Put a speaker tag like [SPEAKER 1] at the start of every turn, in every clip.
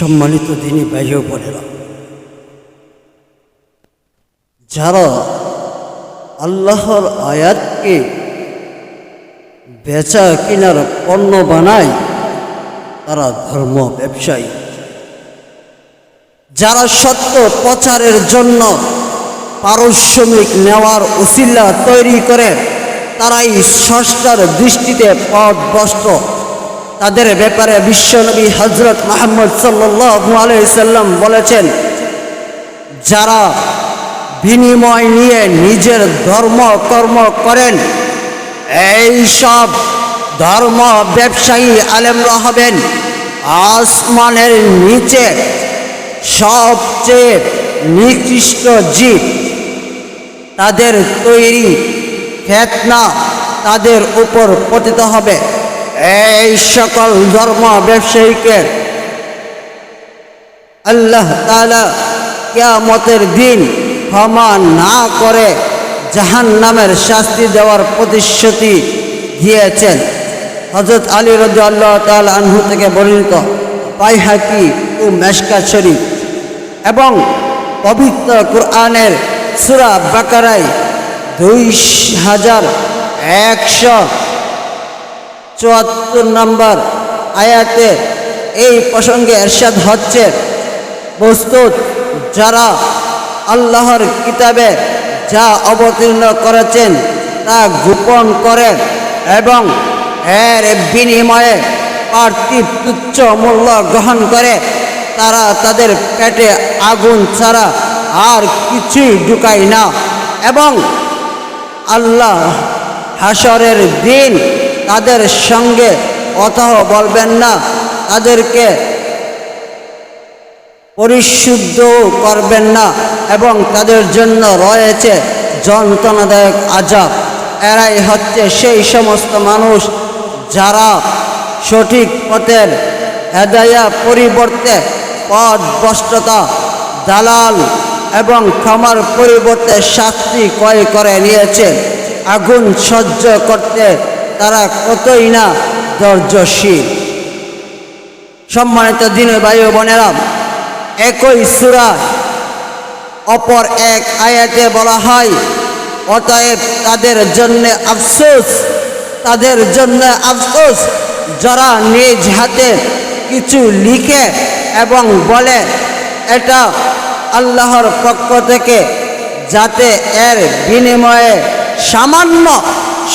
[SPEAKER 1] সম্মানিত দিনী বাইরে বোনেরা, যারা আল্লাহর আয়াতকে বেচা কিনার পণ্য বানায়, তারা ধর্ম ব্যবসায়ী। যারা সত্য প্রচারের জন্য পারিশ্রমিক নেওয়ার উসিল্লা তৈরি করে, তারাই ষষ্ঠার দৃষ্টিতে পথভ্রষ্ট তাদের ব্যাপারে বিশ্বনবী হজরত মাহমদ সাল্লু আলাইসাল্লাম বলেছেন, যারা বিনিময় নিয়ে নিজের ধর্ম কর্ম করেন, এই সব ধর্ম ব্যবসায়ী আলেমরা হবেন আসমানের নিচে সবচেয়ে নিকৃষ্ট জীব। তাদের তৈরি ফেতনা তাদের উপর পতিত হবে। এই সকল ধর্ম ব্যবসায়ীকে আল্লাহ তালা কেয়ামতের দিন ক্ষমা না করে জাহান নামের শাস্তি দেওয়ার প্রতিশ্রুতি দিয়েছেন। হজরত আলী রদ আল্লাহ তাল আনহু থেকে বর্ণিত পাইহাকি ও মেশকা শরীফ এবং পবিত্র কোরআনের সুরা বাকারাই দুই হাজার একশো চুয়াত্তর নম্বর আয়াতে এই প্রসঙ্গে এরশাদ হচ্ছে, প্রস্তুত যারা আল্লাহর কিতাবে যা অবতীর্ণ করেছেন তা গোপন করে এবং এর বিনিময়ে পার্থিব তুচ্ছ মূল্য গ্রহণ করে, তারা তাদের পেটে আগুন ছাড়া আর কিছুই ঢুকায় না। এবং আল্লাহ হাসরের দিন তাদের সঙ্গে কথাও বলবেন না, তাদেরকে পরিশুদ্ধ করবেন না এবং তাদের জন্য রয়েছে যন্ত্রণাদায়ক আজাব। এরাই হচ্ছে সেই সমস্ত মানুষ যারা সঠিক পথের হেদায়া পরিবর্তে পথ বষ্টতা দালাল এবং ক্ষমার পরিবর্তে শাস্তি ক্রয় করে নিয়েছে। আগুন সহ্য করতে তারা কতই না ধৈর্যশীল। সম্মানিত দিনে বায়ু বোনেরা, একই সুরা অপর এক আয়াতে বলা হয়, অতএব তাদের জন্য আফসোস, তাদের জন্য আফসোস, যারা নিজ হাতে কিছু লিখে এবং বলে, এটা আল্লাহর পক্ষ থেকে যাতে এর বিনিময়ে সামান্য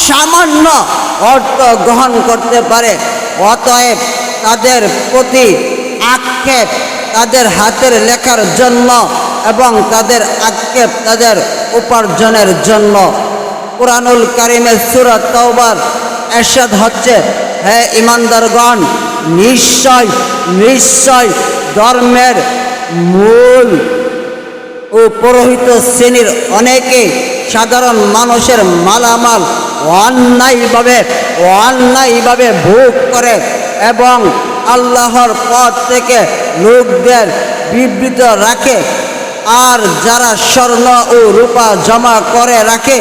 [SPEAKER 1] সামান্য অর্থ গ্রহণ করতে পারে, অতএব তাদের প্রতি আক্ষেপ তাদের হাতের লেখার জন্য এবং তাদের আক্ষেপ তাদের উপার্জনের জন্য। কোরআনুল কারিমের সুরত তওবার এরশাদ হচ্ছে, হে ইমানদারগণ নিশ্চয় নিশ্চয় ধর্মের মূল ও পুরোহিত শ্রেণির অনেকে সাধারণ মানুষের মালামাল অন্যায়ভাবে অন্যায়ভাবে ভোগ করে এবং আল্লাহর পথ থেকে লোকদের বিবৃত রাখে। আর যারা স্বর্ণ ও রূপা জমা করে রাখে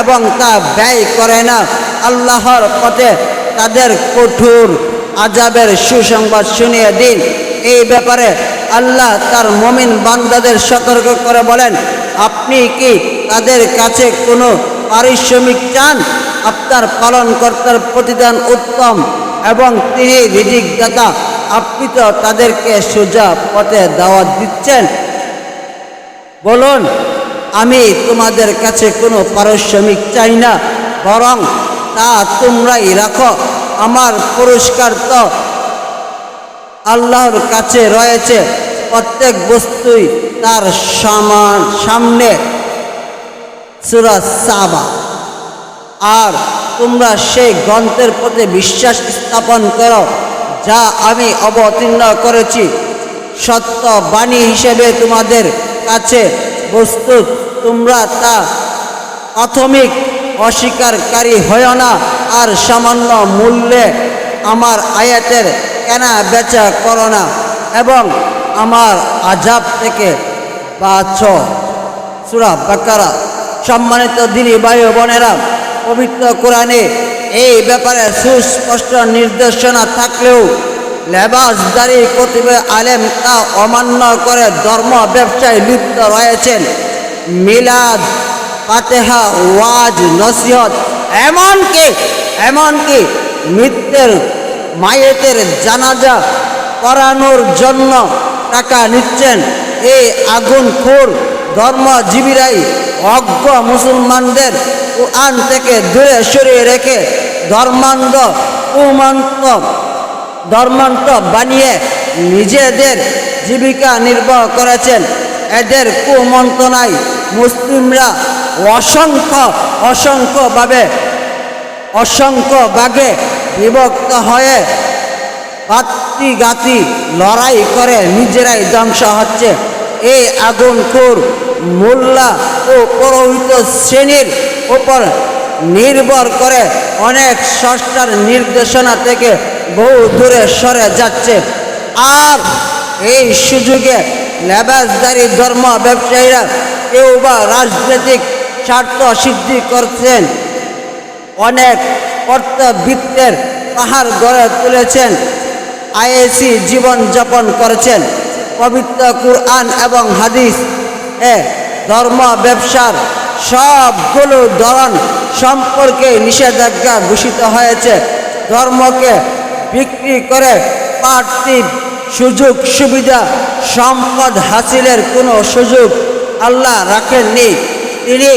[SPEAKER 1] এবং তা ব্যয় করে না, আল্লাহর পথে তাদের কঠোর আজাবের সুসংবাদ শুনিয়ে দিন। এই ব্যাপারে আল্লাহ তার মমিন বান্দাদের সতর্ক করে বলেন, আপনি কি তাদের কাছে কোনো পারিশ্রমিক চান, আপনার পালনকর্তার প্রতিদান উত্তম এবং তিনি রিজিক দাতা, আপনি তো তাদেরকে সোজা পথে দাওয়াত দিচ্ছেন। বলুন, আমি তোমাদের কাছে কোনো পারিশ্রমিক চাই না, বরং তা তোমরাই রাখো। আমার পুরস্কার তো আল্লাহর কাছে রয়েছে, প্রত্যেক বস্তুই তার সামান সামনে। সুরা সাবা। আর তোমরা সেই গ্রন্থের প্রতি বিশ্বাস স্থাপন করো, যা আমি অবতীর্ণ করেছি। সত্য বাণী হিসেবে তোমাদের কাছে বস্তুত তোমরা তা প্রাথমিক অস্বীকারী হয় না, আর সামান্য মূল্যে আমার আয়াতের কেনা বেচা করো না, এবং আমার আজাব থেকে বাছ সুরা বাকারা। সম্মানিত দিনী বায়ু বোনেরা, পবিত্র কোরআনে এই ব্যাপারে সুস্পষ্ট নির্দেশনা থাকলেও লেবাসদারি কতিপয় আলেম তা অমান্য করে ধর্ম ব্যবসায় লিপ্ত রয়েছেন। মিলাদ, ফাতেহা, ওয়াজ, নসিহত, এমনকি এমনকি মৃত্যুর মায়েতের জানাজা করানোর জন্য টাকা নিচ্ছেন। এই আগুন খুর ধর্মজীবীরাই অজ্ঞ মুসলমানদের কোরআন থেকে দূরে সরিয়ে রেখে ধর্মান্ধ, কুমন্ত, ধর্মান্ত বানিয়ে নিজেদের জীবিকা নির্বাহ করেছেন। এদের কুমন্ত্রণায় মুসলিমরা অসংখ্য, অসংখ্যভাবে অসংখ্য ভাগে বিভক্ত হয়ে গাতি লড়াই করে নিজেরাই ধ্বংস হচ্ছে। এই আগুনকুর মোল্লা ও পুরোহিত শ্রেণির উপর নির্ভর করে অনেক সষ্টার নির্দেশনা থেকে বহু দূরে সরে যাচ্ছে। আর এই সুযোগে লেবাসদারি ধর্ম ব্যবসায়ীরা কেউ বা রাজনৈতিক স্বার্থ সিদ্ধি করছেন। অনেক অর্থবিত্তের পাহাড় গড়ে তুলেছেন। আইএসি জীবনযাপন করেছেন। পবিত্র কুরআন এবং হাদিস, এ ধর্ম, ব্যবসার সবগুলো ধরন সম্পর্কে নিষেধাজ্ঞা ঘোষিত হয়েছে। ধর্মকে বিক্রি করে পার্থিব সুযোগ, সুবিধা, সম্পদ হাসিলের কোনো সুযোগ আল্লাহ রাখেননি। তিনি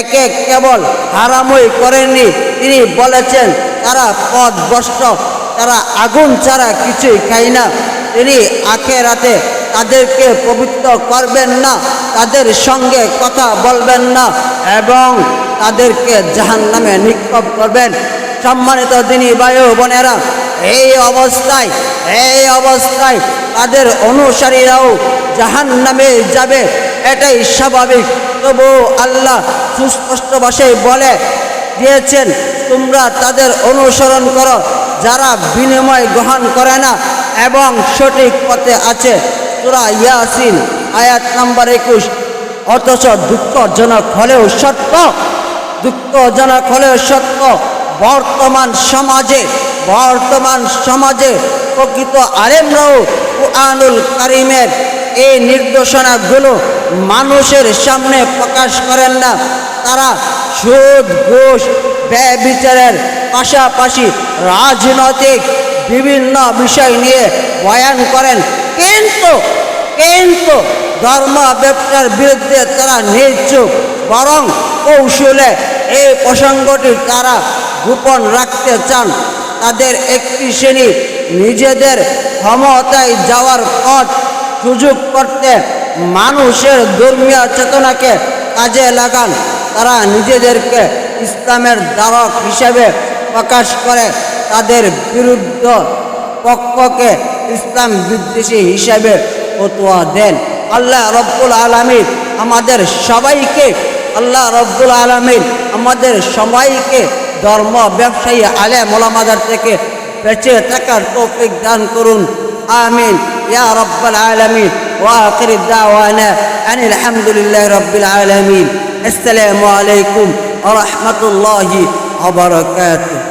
[SPEAKER 1] একে কেবল হারামই করেননি। তিনি বলেছেন, তারা পদ বস্ত্র তারা আগুন ছাড়া কিছুই খায় না। তিনি আখেরাতে তাদেরকে পবিত্র করবেন না, তাদের সঙ্গে কথা বলবেন না এবং তাদেরকে জাহান নামে নিক্ষেপ করবেন। সম্মানিত তিনি বায়ু বোনেরা, এই অবস্থায় এই অবস্থায় তাদের অনুসারীরাও জাহান নামে যাবে, এটাই স্বাভাবিক। তবু আল্লাহ সুস্পষ্ট ভাষায় বলে দিয়েছেন, তোমরা তাদের অনুসরণ করো, যারা বিনিময় গ্রহণ করে না এবং সঠিক পথে আছে। তোরা ইয়াসিন, আয়াত নাম্বার একুশ। অথচ দুঃখজনক হলেও সত্য, দুঃখজনক হলেও সত্য, বর্তমান সমাজে বর্তমান সমাজে প্রকৃত আলেমরাও কুরআনুল কারিমের এই নির্দেশনাগুলো মানুষের সামনে প্রকাশ করেন না। তারা সুদ, ঘুষ ব্যয় বিচারের পাশাপাশি রাজনৈতিক বিভিন্ন বিষয় নিয়ে বয়ান করেন। কিন্তু কিন্তু ধর্ম ব্যবসার বিরুদ্ধে তারা নির্চুপ বরং কৌশলে এই প্রসঙ্গটি তারা গোপন রাখতে চান। তাদের একটি শ্রেণি নিজেদের ক্ষমতায় যাওয়ার পথ সুযোগ করতে মানুষের ধর্মীয় চেতনাকে কাজে লাগান। তারা নিজেদেরকে ইসলামের দ্বারক হিসেবে প্রকাশ করে। তাদের বিরুদ্ধ পক্ষকে ইসলাম বিদ্বেষী হিসেবে ফতোয়া দেন আল্লাহ রব্বুল আলমীর আমাদের সবাইকে আল্লাহ রব্বুল আলমীর আমাদের সবাইকে ধর্ম ব্যবসায়ী আলে মোলামাদার থেকে বেঁচে থাকার তৌফিক দান করুন আমিন ইয়া রব্বাল আলমিন وآخر الدعوانا أن الحمد لله رب العالمين السلام عليكم ورحمة الله وبركاته